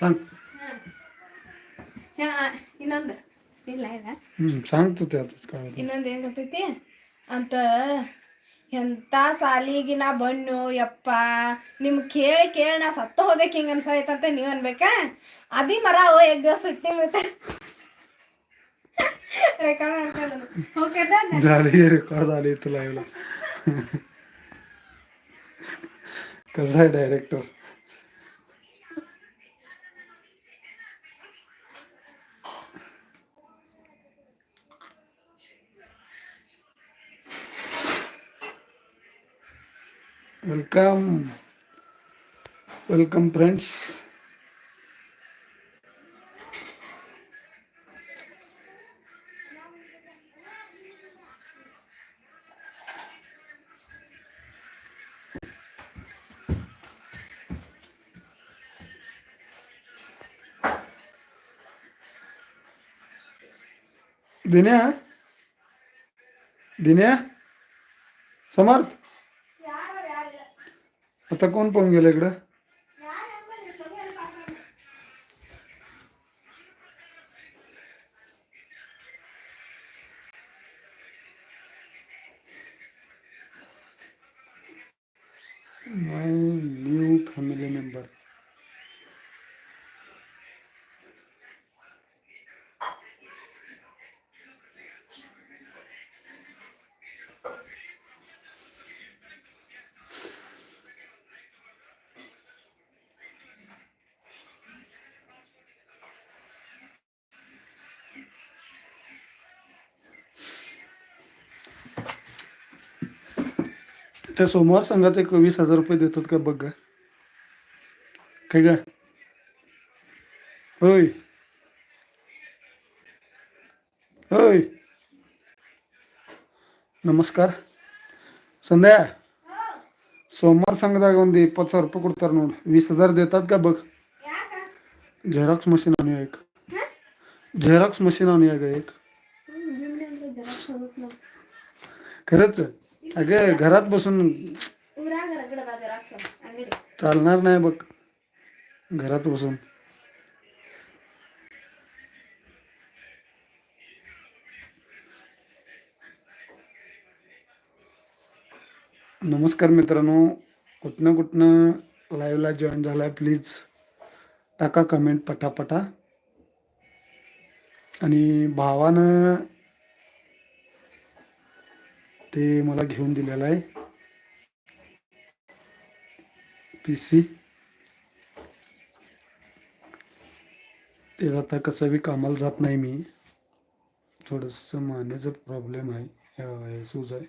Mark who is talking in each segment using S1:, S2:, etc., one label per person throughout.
S1: Song.
S2: ಇನ್ನೊಂದು. ಇಲ್ಲ ಇಲ್ಲ. ಇನ್ನೊಂದು ಏನು ಗೊತ್ತೈತಿ? ಅಂತ ಎಂತ ಸಾಲಿಗಿನ ಬಣ್ಣು ಯಪ್ಪ. ನಿಮ್ ಕೇಳಿ ಕೇಳಿ ನಾ ಸತ್ತ ಹೋಗ್ಬೇಕು ಹಿಂಗೆ ಅನ್ಸಾಯ್ತಂತ ನೀವು ಅನ್ಬೇಕಾ? ಅದಿ ಮರ ಓ ಎಗ್ ದಿವಸ ಇಟ್ಟಿ ರೆಕಾರ್ಡ್
S1: ಕಸ ಡೈರೆಕ್ಟರ್. आहे director welcome welcome friends Dinya Dinya Samarth आता कोण पाहून गेलं इकडं? माय न्यू फॅमिली मेंबर त्या सोमवार संघात एक वीस हजार रुपये देतात का बघ ग. काय का होय होय ನಮಸ್ಕಾರ ಸಂಧ್ಯಾ ಸೋಮವಾರ ಸಂಘದಾಗ ಒಂದು ಇಪ್ಪತ್ತು ಸಾವಿರ ರೂಪಾಯಿ ಕೊಡ್ತಾರೆ ನೋಡಿ वीस हजार देतात का बघ झेरॉक्स मशीन आणूया एक झेरॉक्स मशीन आणूया ग एक खरंच अगं घरात बसून चालणार नाही बघ. घरात बसून. नमस्कार मित्रांनो. कुठनं कुठनं लाईव्हला जॉईन झालाय प्लीज टाका कमेंट पटापटा. आणि भावानं ते मला घेऊन दिलेलं आहे. पी सी ते आता कसं बी कामाला जात नाही मी. थोडंसं मानेचा प्रॉब्लेम आहे. सूज आहे.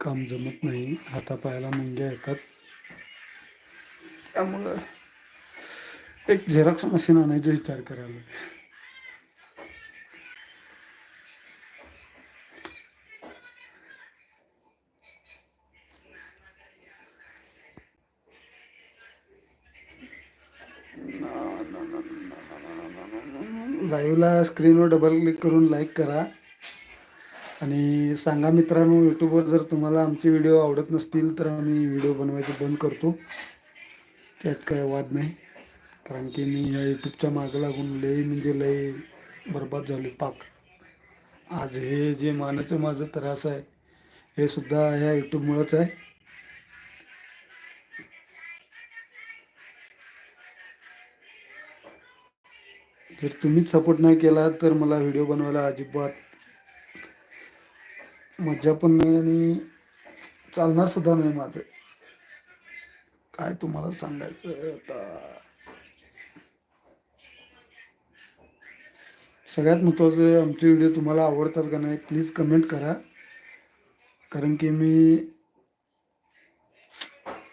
S1: काम जमत नाही. हातापायाला मुंग्या येतात. त्यामुळं एक झेरॉक्स मशीन आणायचा विचार करायला. लाईव्हला स्क्रीनवर डबल क्लिक करून लाईक करा. आणि सांगा मित्रांनो यूट्यूबवर जर तुम्हाला आमचे व्हिडिओ आवडत नसतील तर आम्ही व्हिडिओ बनवायचे बंद करतो. त्यात काय वाद नाही. कारण की मी या यूट्यूबच्या मागं लागून लई म्हणजे लई बरबाद झालो पाक. आज हे जे मानाचं माझं त्रास आहे हे सुद्धा ह्या यूट्यूबमुळंच आहे. जर तुम्हीच सपोर्ट नाही केला तर मला व्हिडिओ बनवायला अजिबात मजा पण नाही आणि चालणार सुद्धा नाही माझं. काय तुम्हाला सांगायचं आता? सगळ्यात महत्त्वाचं आमचे व्हिडिओ तुम्हाला आवडतात का नाही प्लीज कमेंट करा. कारण की मी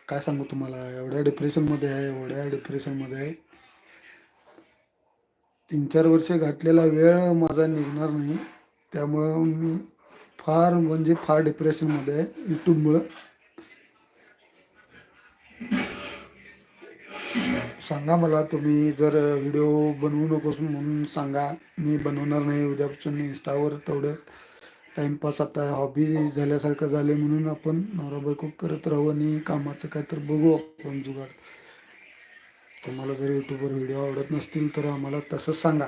S1: काय सांगू तुम्हाला एवढ्या डिप्रेशनमध्ये आहे एवढ्या डिप्रेशनमध्ये आहे. तीन चार वर्ष घातलेला वेळ माझा निघणार नाही. त्यामुळं मी फार म्हणजे फार डिप्रेशनमध्ये आहे युट्यूबमुळं सांगा मला तुम्ही जर व्हिडिओ बनवू नकोस म्हणून सांगा. मी बनवणार नाही उद्यापासून इन्स्टावर तेवढं टाइमपास आता हॉबी झाल्यासारखं झाले म्हणून आपण नवरा बायको करत राहू आणि कामाचं काय तर बघू आपण जुगाड. तुम्हाला जर यूट्यूबवर व्हिडिओ आवडत नसतील तर आम्हाला तसंच सांगा.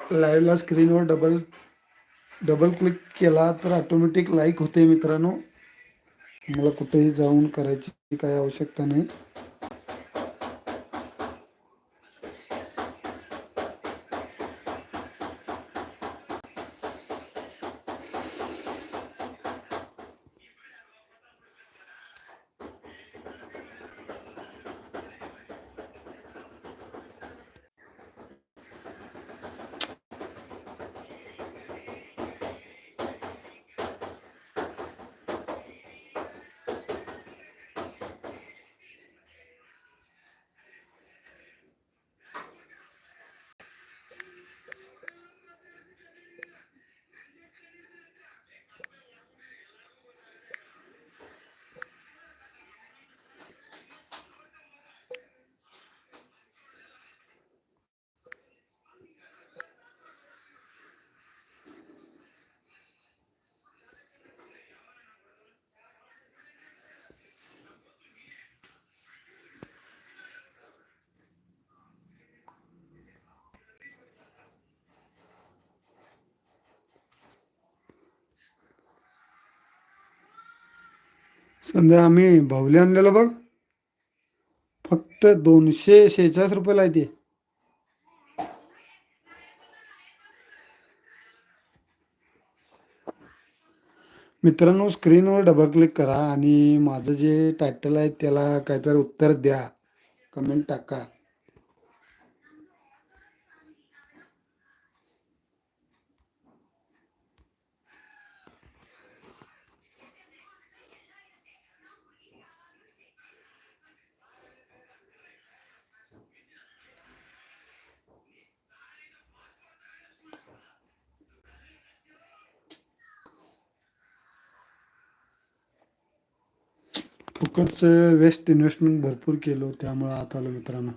S1: लाईव्हला स्क्रीनवर डबल डबल क्लिक केला तर ऑटोमॅटिक लाईक होते मित्रांनो. मला कुठेही जाऊन करायची काही आवश्यकता नाही. संध्या आम्ही बाहुले आणलेलं बघ. फक्त दोनशे शेहेचाळीस रुपयाला आहे ते. मित्रांनो स्क्रीनवर डबल क्लिक करा आणि माझं जे टायटल आहे त्याला काहीतरी उत्तर द्या. कमेंट टाका. फुकटचं वेस्ट इन्व्हेस्टमेंट भरपूर केलो त्यामुळं आता आलो मित्रांनो.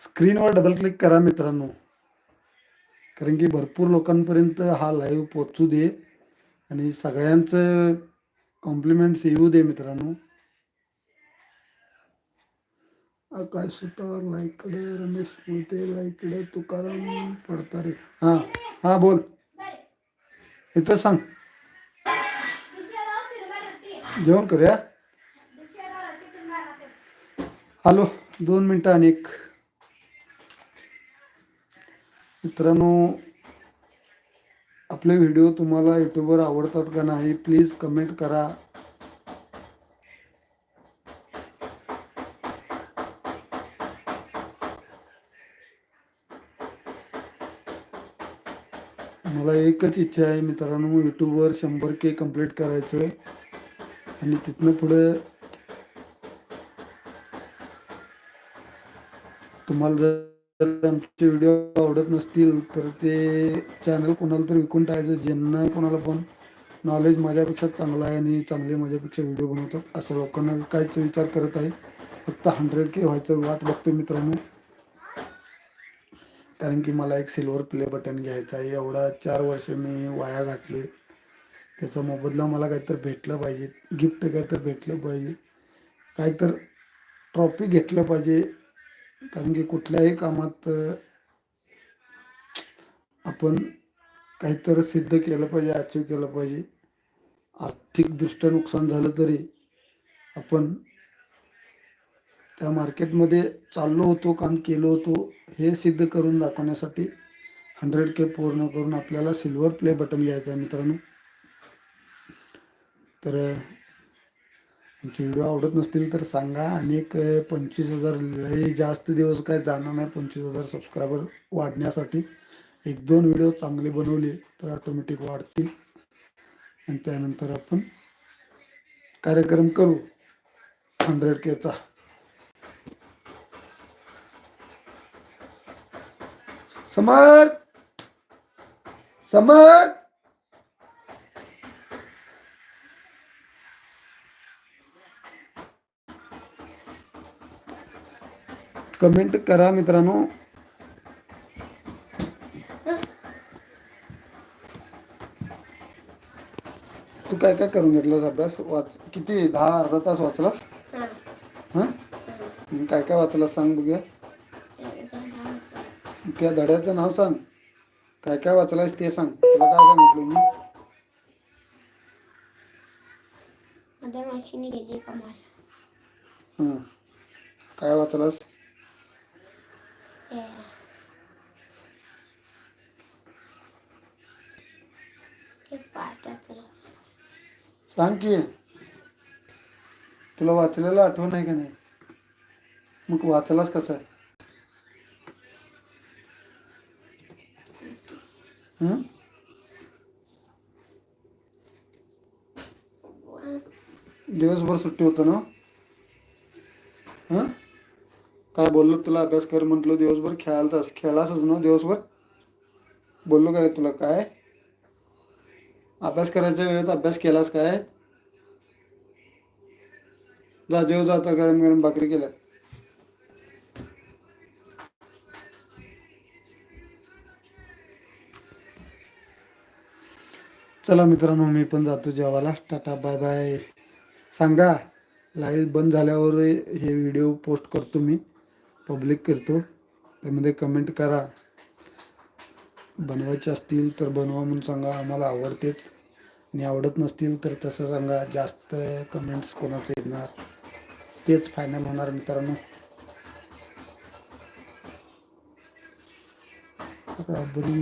S1: स्क्रीनवर डबल क्लिक करा मित्रांनो. कारण की भरपूर लोकांपर्यंत हा लाईव्ह पोचू दे आणि सगळ्यांचं कॉम्प्लिमेंट्स येऊ दे मित्रांनो. आकाश सुतार लाईकडे रमेश मोठे लाईकडे तुकाराम पडतारे हा हा बोल. इथं सांग. जेवण करूया? हॅलो दोन मिनटं आणि एक. मित्रांनो आपले व्हिडिओ तुम्हाला यूट्यूबवर आवडतात का नाही प्लीज कमेंट करा. एकच इच्छा आहे मित्रांनो यूट्यूबवर शंभर के कंप्लीट करायचं. आणि तिथनं पुढं तुम्हाला जर आमचे व्हिडिओ आवडत नसतील तर ते चॅनल कोणाला तर विकून टाकायचं ज्यांना कोणाला पण नॉलेज माझ्यापेक्षा चांगलं आहे आणि चांगले माझ्यापेक्षा व्हिडिओ बनवतात अशा लोकांना विकायचा विचार करत आहे. फक्त हंड्रेड के व्हायचं वाट बघतो मित्रांनो. कारण की मला एक सिल्वर प्ले बटन घ्यायचं आहे. एवढा चार वर्ष मी वाया घातले. त्याचा मोबदला मला काहीतरी भेटलं पाहिजे. गिफ्ट काहीतरी भेटलं पाहिजे. काहीतर ट्रॉफी घेतलं पाहिजे. कारण की कुठल्याही कामात आपण काहीतरी सिद्ध केलं पाहिजे अचीव केलं पाहिजे. आर्थिकदृष्ट्या नुकसान झालं तरी आपण त्या मार्केटमध्ये चाललो होतो काम केलो होतो हे सिद्ध करून दाखवण्यासाठी हंड्रेड के पूर्ण करून आपल्याला सिल्वर प्ले बटन घ्यायचं आहे मित्रांनो. तर आमचे व्हिडिओ आवडत नसतील तर सांगा आणि एक पंचवीस हजार लई जास्त दिवस काय जाणार नाही पंचवीस हजार सबस्क्रायबर वाढण्यासाठी. एक दोन व्हिडिओ चांगले बनवले तर ऑटोमॅटिक वाढतील. आणि त्यानंतर आपण कार्यक्रम करू हंड्रेड केचा समर्थ समर्थ कमेंट करा मित्रांनो. तू काय काय करून घेतलास अभ्यास? वाच. किती? दहा अर्धा तास वाचलास? हां. काय काय वाचलास सांग बघूया. त्या धड्याचं नाव सांग. काय काय वाचलास ते सांग. तुला काय सांगितलं मी?
S3: गेली कमाल
S1: हां. काय वाचलास? सांग की. तुला वाचलेलं आठवण आहे का नाही? मग वाचलास कसं? हं? दिवसभर सुट्टी होतं ना? हां? काय बोललो तुला? अभ्यास कर म्हटलो दिवसभर. खेळायला तास खेळासच ना दिवसभर? बोललो काय तुला? काय? अभ्यास करायच्या वेळेत अभ्यास केलास काय? जा देव जाता गरम गरम भाकरी केल्यात. चला मित्रांनो मी पण जातो जेवायला. Tata bye bye. सांगा लाईव्ह बंद झाल्यावर हे व्हिडिओ पोस्ट करतो मी. पब्लिक करतो. त्यामध्ये कमेंट करा. बनवायचे असतील तर बनवा म्हणून सांगा आम्हाला आवडतेत. आणि आवडत नसतील तर तसं सांगा जास्त कमेंट्स कोणाचे येणार? तेच फायनल होणार मित्रांनो.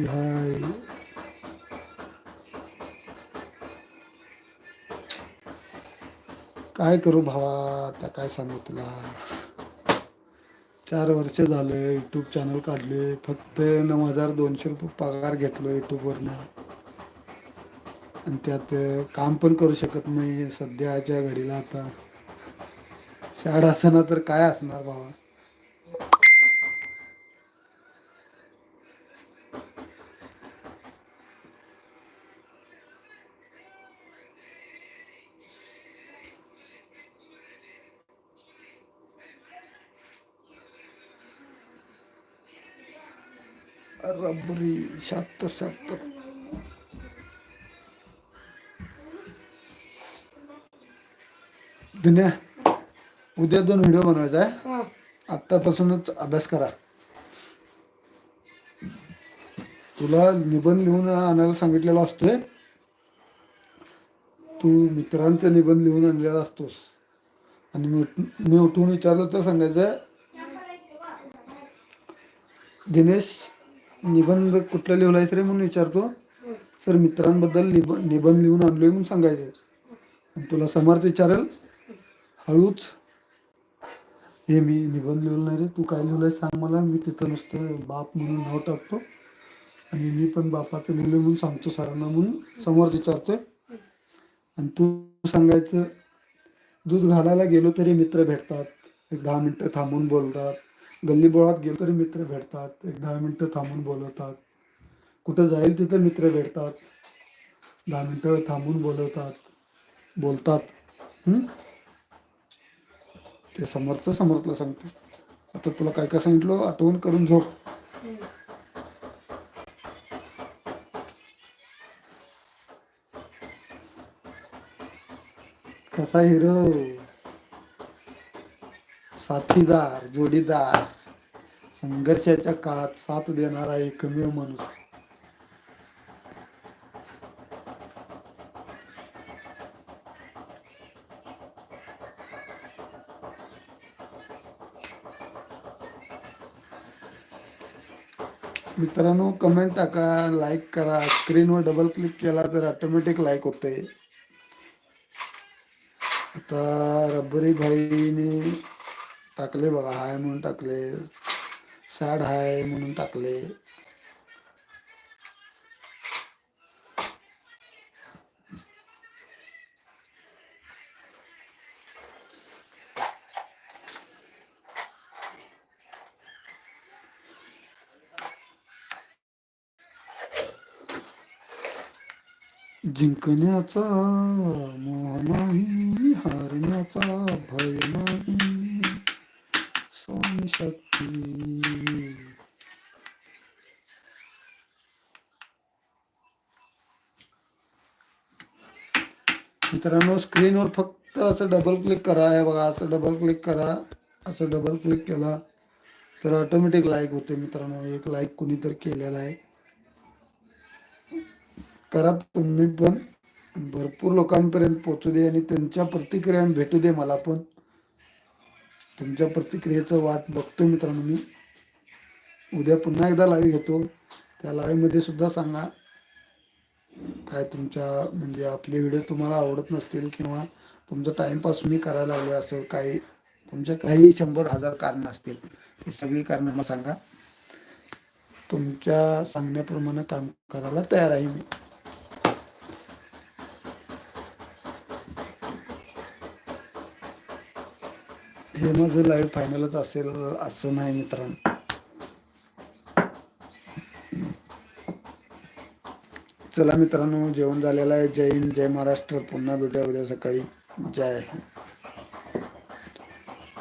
S1: हाय काय करू भावा? आता काय सांगू तुला? चार वर्ष झालं यूट्यूब चॅनल काढले. फक्त नऊ हजार दोनशे रुपये पगार घेतलो यूट्यूबवरनं आणि त्यात काम पण करू शकत नाही सध्याच्या घडीला आता. सॅड असताना तर काय असणार भावा? शहात्तर शहात्तर दुन्या उद्या दोन व्हिडिओ बनवायचा आहे. आत्तापासूनच अभ्यास करा. तुला निबंध लिहून आणायला सांगितलेला असतोय. तू मित्रांचा निबंध लिहून आणलेला असतोस. आणि मी मी उठून विचारलं तर सांगायचं दिनेश निबंध कुठला लिहिलायस रे म्हणून विचारतो? सर मित्रांबद्दल निब निबंध लिहून आणलोय म्हणून सांगायचं तुला समर्थ विचारेल हळूच. हे मी निबंध लिहिलं नाही रे. तू काय लिहिलंय सांग मला. मी तिथं नुसतं बाप म्हणून नाव टाकतो. आणि मी पण बापाचं लिहिलं म्हणून सांगतो सरांना म्हणून. समर्थ विचारतोय. आणि तू सांगायचं दूध घालायला गेलो तरी मित्र भेटतात. एक दहा मिनटं थांबून बोलतात. गल्लीबोळात गेलो तरी मित्र भेटतात. एक दहा मिनटं थांबून बोलवतात. कुठं जाईल तिथं मित्र भेटतात. दहा मिनटं थांबून बोलवतात. बोलतात. ते समर्थचं समर्थला सांगतो. आता तुला काय काय सांगितलं आठवण करून झोप. कसा हिरो? साथीदार जोडीदार संघर्षाच्या काळात साथ देणारा एकमेव माणूस. मित्रांनो कमेंट टाका लाईक करा. स्क्रीनवर डबल क्लिक केला तर ऑटोमॅटिक लाईक होते आता रब्बरी भाईने टाकले बघा हाय म्हणून टाकले सॅड हाय म्हणून टाकले. जिंकण्याचा मोह नाही हारण्याचा भय नाही. शक्ती मित्रांनो स्क्रीनवर फक्त असं डबल क्लिक करा. हे बघा असं डबल क्लिक करा. असं डबल क्लिक केला तर ऑटोमॅटिक लाईक होते मित्रांनो. एक लाईक कुणीतरी केलेला आहे. करा तुम्ही पण. भरपूर लोकांपर्यंत पोचू दे आणि त्यांच्या प्रतिक्रिया भेटू दे मला पण. तुमच्या प्रतिक्रियेचं वाट बघतो मित्रांनो मी. उद्या पुन्हा एकदा लाईव्ह घेतो. त्या लाईव्हमध्ये सुद्धा सांगा काय तुमच्या म्हणजे आपले व्हिडिओ तुम्हाला आवडत नसतील किंवा तुमचं टाइमपास मी करायला लागलो असं काही तुमच्या काही शंभर हजार कारणं असतील ही सगळी कारणं मला सांगा. तुमच्या सांगण्याप्रमाणे काम करायला तयार आहे मी. हे माझं लाईव्ह फायनलच असेल असं नाही मित्रांनो. चला मित्रांनो जेवण झालेलं आहे. जय हिंद जय महाराष्ट्र. पुन्हा भेटूया उद्या सकाळी. जय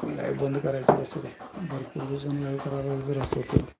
S1: लाईव्ह बंद करायचं असेल भरपूर दिवसांनी लाईव्ह करायला जर असं होतं.